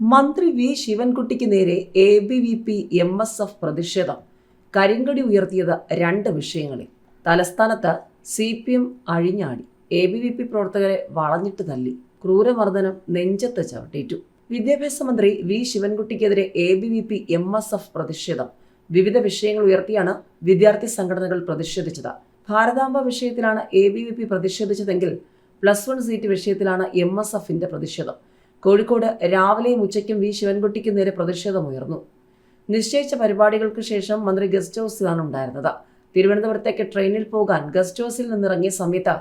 മന്ത്രി വി ശിവൻകുട്ടിക്ക് നേരെ A B V P M S F പ്രതിഷേധം. കരിങ്കടി ഉയർത്തിയത് രണ്ട് വിഷയങ്ങളിൽ. തലസ്ഥാനത്ത് സി പി എം അഴിഞ്ഞാടി. എ ബി വി പി പ്രവർത്തകരെ വളഞ്ഞിട്ട് തല്ലി. ക്രൂരമർദ്ദനം നെഞ്ചത്ത് ചവിട്ടേറ്റു വിദ്യാഭ്യാസ മന്ത്രി V ശിവൻകുട്ടിക്കെതിരെ A B V P M S F പ്രതിഷേധം. വിവിധ വിഷയങ്ങൾ ഉയർത്തിയാണ് വിദ്യാർത്ഥി സംഘടനകൾ പ്രതിഷേധിച്ചത്. ഭാരതാംബ വിഷയത്തിലാണ് എ ബി വി പി പ്രതിഷേധിച്ചതെങ്കിൽ പ്ലസ് വൺ സീറ്റ് വിഷയത്തിലാണ് എം എസ് എഫിന്റെ പ്രതിഷേധം. കോഴിക്കോട് രാവിലെയും ഉച്ചയ്ക്കും വി ശിവൻകുട്ടിക്ക് നേരെ പ്രതിഷേധമുയർന്നു നിശ്ചയിച്ച പരിപാടികൾക്ക് ശേഷം മന്ത്രി ഗസ്റ്റ് ഹൗസിലാണ് ഉണ്ടായിരുന്നത്. തിരുവനന്തപുരത്തേക്ക് ട്രെയിനിൽ പോകാൻ ഗസ്റ്റ് ഹൗസിൽ നിന്നിറങ്ങിയ സമയത്ത്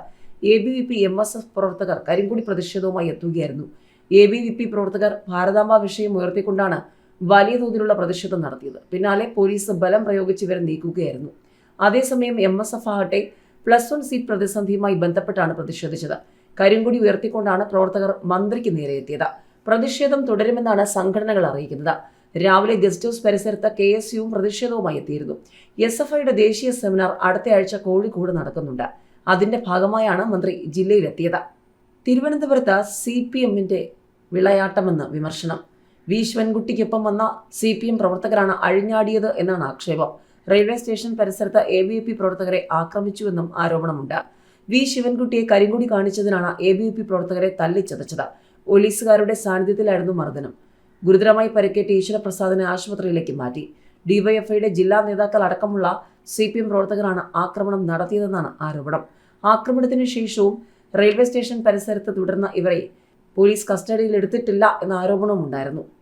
A B V P M S F പ്രവർത്തകർ കരിങ്കുടി പ്രതിഷേധവുമായി എത്തുകയായിരുന്നു. എ ബി വി പി പ്രവർത്തകർ ഭാരതാംബ വിഷയം ഉയർത്തിക്കൊണ്ടാണ് വലിയ തോതിലുള്ള പ്രതിഷേധം നടത്തിയത്. പിന്നാലെ പോലീസ് ബലം പ്രയോഗിച്ച് ഇവരെ നീക്കുകയായിരുന്നു. അതേസമയം എം എസ് എഫ് ആകട്ടെ പ്ലസ് വൺ സീറ്റ് പ്രതിസന്ധിയുമായി ബന്ധപ്പെട്ടാണ് പ്രതിഷേധിച്ചത്. കരിങ്കുടി ഉയർത്തിക്കൊണ്ടാണ് പ്രവർത്തകർ മന്ത്രിക്ക് നേരെ എത്തിയത് പ്രതിഷേധം തുടരുമെന്നാണ് സംഘടനകൾ അറിയിക്കുന്നത്. രാവിലെ ഗസ്റ്റ് ഹൗസ് പരിസരത്ത് കെ എസ് യുവും പ്രതിഷേധവുമായി എത്തിയിരുന്നു. എസ് എഫ് ഐയുടെ ദേശീയ സെമിനാർ അടുത്തയാഴ്ച കോഴിക്കോട് നടക്കുന്നുണ്ട്. അതിന്റെ ഭാഗമായാണ് മന്ത്രി ജില്ലയിലെത്തിയത്. തിരുവനന്തപുരത്ത് സി പി എമ്മിന്റെ വിളയാട്ടമെന്ന് വിമർശനം. വി ശിവൻകുട്ടിക്കൊപ്പം വന്ന സി പി എം പ്രവർത്തകരാണ് അഴിഞ്ഞാടിയത് എന്നാണ് ആക്ഷേപം. റെയിൽവേ സ്റ്റേഷൻ പരിസരത്ത് എ ബി പി പ്രവർത്തകരെ ആക്രമിച്ചുവെന്നും ആരോപണമുണ്ട്. വി ശിവൻകുട്ടിയെ കരിങ്കുടി കാണിച്ചതിനാണ് എ ബി പി പ്രവർത്തകരെ തല്ലിച്ചതച്ചത് പോലീസുകാരുടെ സാന്നിധ്യത്തിലായിരുന്നു മർദ്ദനം. ഗുരുതരമായി പരിക്കേറ്റ ഈശ്വരപ്രസാദിനെ ആശുപത്രിയിലേക്ക് മാറ്റി. ഡിവൈഎഫ്ഐയുടെ ജില്ലാ നേതാക്കൾ അടക്കമുള്ള സി പി എം പ്രവർത്തകരാണ് ആക്രമണം നടത്തിയതെന്നാണ് ആരോപണം. ആക്രമണത്തിന് ശേഷവും റെയിൽവേ സ്റ്റേഷൻ പരിസരത്ത് തുടർന്ന ഇവരെ പോലീസ് കസ്റ്റഡിയിൽ എടുത്തിട്ടില്ല എന്ന ആരോപണവും ഉണ്ടായിരുന്നു